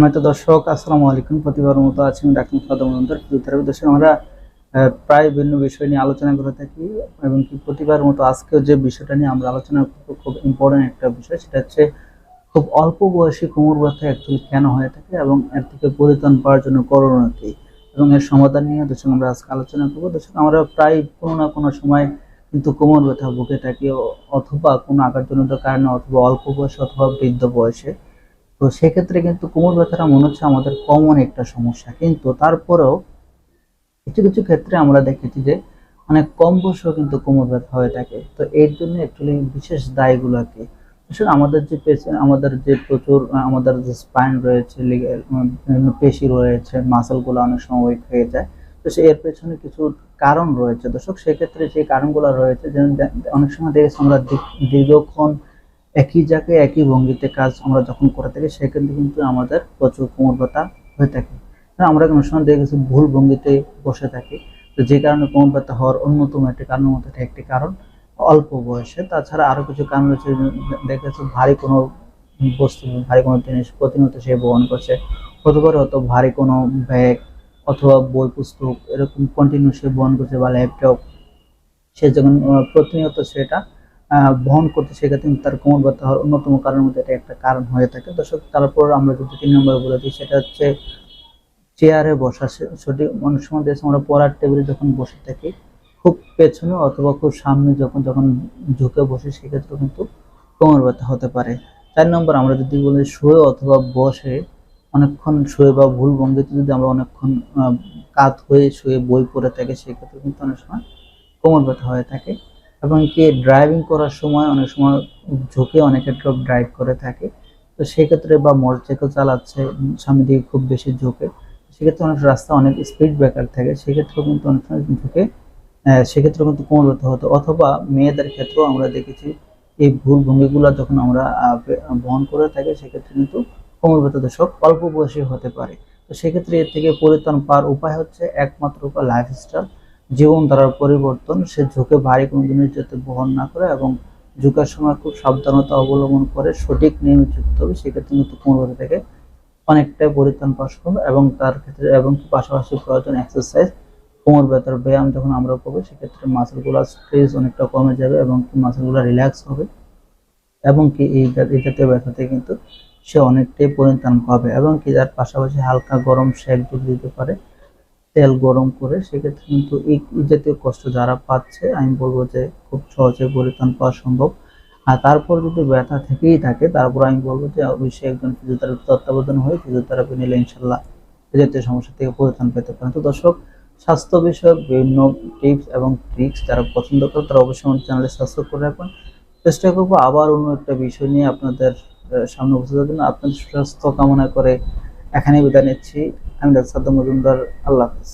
নয়তো দর্শক, আসসালামু আলাইকুম। প্রতিবার মতো আছি আমি ডাক্তার মজুমদার ফিজিওথেরাপি দর্শক। আমরা প্রায় ভিন্ন বিষয় নিয়ে আলোচনা করে থাকি এবং কি প্রতিবার মতো আজকেও যে বিষয়টা নিয়ে আমরা আলোচনা করব, খুব ইম্পর্টেন্ট একটা বিষয়, সেটা হচ্ছে খুব অল্প বয়সী কোমর ব্যথা অ্যাকচুয়ালি কেন হয়ে থাকে এবং এর থেকে পরিত্রাণ পাওয়ার জন্য করণীয় কি? এবং এর সমাধান নিয়ে দর্শক, আমরা আজকে আলোচনা করব। দর্শক, আমরা প্রায় কোনো না কোনো সময় কিন্তু কোমর ব্যথা বুকে থাকি অথবা কোনো আঘাতজনিত কারণে অথবা অল্প বয়সে অথবা বৃদ্ধ বয়সে। তো সেক্ষেত্রে কিন্তু কোমর ব্যথাটা মনে হচ্ছে আমাদের কমন একটা সমস্যা। কিন্তু তারপরেও কিছু কিছু ক্ষেত্রে আমরা দেখেছি যে অনেক কম বয়সেও কিন্তু কোমর ব্যথা হয়ে থাকে। তো এর জন্য অ্যাকচুয়ালি বিশেষ দায়গুলো কি আসলে আমাদের যে আমাদের যে প্রচুর, আমাদের যে স্পাইন রয়েছে বিভিন্ন পেশি রয়েছে মাসেলগুলো অনেক সময় হয়ে যায়। তো সে এর পেছনে কিছু কারণ রয়েছে। দর্শক, সেক্ষেত্রে যে কারণগুলো রয়েছে, যেমন অনেক সময় দেখেছি আমরা দীর্ঘক্ষণ একই জায়গায়, একই ভঙ্গিতে কাজ আমরা যখন করে থাকি সেক্ষেত্রে কিন্তু আমাদের প্রচুর কোমর ব্যথা হয়ে থাকে। আমরা কোনো সময় দেখেছি ভুল ভঙ্গিতে বসে থাকি। তো যে কারণে কোমর ব্যথা হওয়ার অন্যতম একটি কারণের মধ্যে একটি কারণ, অল্প বয়সে। তাছাড়া আরও কিছু কারণ রয়েছে দেখেছি ভারী কোনো বস্তু, ভারী কোনো জিনিস প্রতিনিয়ত সে বহন করছে। হতে পারে হয়তো ভারী কোনো ব্যাগ অথবা বই পুস্তক, এরকম কন্টিনিউ সে বহন করছে বা ল্যাপটপ সে যখন প্রতিনিয়ত সেটা বহন করতে সেক্ষেত্রে কিন্তু তার কোমর ব্যথা হওয়ার অন্যতম কারণের মধ্যে এটা একটা কারণ হয়ে থাকে। দর্শক, তারপর আমরা যদি তিন নম্বর বলে দিই, সেটা হচ্ছে চেয়ারে বসা। সঠিক অনেক সময় দেখছি আমরা পড়ার টেবিলে যখন বসে থাকি, খুব পেছনে অথবা খুব সামনে যখন যখন ঝুঁকে বসে, সেক্ষেত্রে কিন্তু কোমর ব্যথা হতে পারে। চার নম্বর আমরা যদি বলি শুয়ে অথবা বসে, অনেকক্ষণ শুয়ে বা ভুল ভঙ্গিতে যদি আমরা অনেকক্ষণ কাত হয়ে শুয়ে বই পড়ে থাকি, সেক্ষেত্রে কিন্তু অনেক সময় কোমর ব্যথা হয়ে থাকে। এবং কি ড্রাইভিং করার সময় অনেক সময় ঝুঁকে অনেকে ট্রাক ড্রাইভ করে থাকে। তো সেক্ষেত্রে বা মোটরসাইকেল চালাচ্ছে সামনে দিকে খুব বেশি ঝুঁকে। সেক্ষেত্রে অনেক রাস্তা অনেক স্পিড ব্রেকার থাকে সেক্ষেত্রেও কিন্তু অনেক সময় ঝুঁকে আহ, সেক্ষেত্রেও কিন্তু কোমর হতো। অথবা মেয়েদের ক্ষেত্রেও আমরা দেখেছি এই ভুল ভঙ্গিগুলো যখন আমরা বহন করে থাকি সেক্ষেত্রে কিন্তু কোমর ব্যথা দর্শক অল্প বয়সী হতে পারে। তো সেক্ষেত্রে এর থেকে পরিত্রাণ পাওয়ার উপায় হচ্ছে একমাত্র লাইফস্টাইল জীবনধারার পরিবর্তন, সে ঝুঁকে ভারী কোনো জিনিস যাতে বহন না করে এবং ঝুঁকার সময় খুব সাবধানতা অবলম্বন করে সঠিক নিয়মিত যুক্ত হবে, সেক্ষেত্রে কিন্তু কোমর থেকে অনেকটাই পরিত্রাণ পাওয়া সম্ভব এবং তার ক্ষেত্রে এবং পাশাপাশি প্রয়োজন এক্সারসাইজ কোমর ব্যথার ব্যায়াম যখন আমরা করব, সেক্ষেত্রে মাসেলগুলো স্ট্রেস অনেকটা কমে যাবে এবং কি মাসেলগুলো রিল্যাক্স হবে এবং কি এই জাতীয় ব্যথাতে কিন্তু সে অনেকটাই পরিত্রাণ পাবে এবং কি তার পাশাপাশি হালকা গরম শেক যদি দিতে পারে। তেল গরম করে সেক্ষেত্রে কিন্তু এই জাতীয় কষ্ট যারা পাচ্ছে, আমি বলব যে খুব সহজে পরিত্রাণ পাওয়া সম্ভব। আর তারপর যদি ব্যথা থেকেই থাকে, তারপর আমি বলব যে অবশ্যই একজন ফিজিওথেরাপি তত্ত্বাবধান হয়ে ফিজিওথেরাপি নিলে ইনশাল্লাহ জাতীয় সমস্যা থেকে পরিত্রাণ পেতে পারেন। তো দর্শক, স্বাস্থ্য বিষয়ক বিভিন্ন টিপস এবং ট্রিক্স যারা পছন্দ করে তারা অবশ্যই আমার চ্যানেলে সাবস্ক্রাইব করে রাখবেন। চেষ্টা করব আবার অন্য একটা বিষয় নিয়ে আপনাদের সামনে উপস্থিত আপনাদের সুস্বাস্থ্য কামনা করে এখানেই বিদায় নিচ্ছি। আমি ডাক্তার মজুমদার আল্লাহ হাফিজ।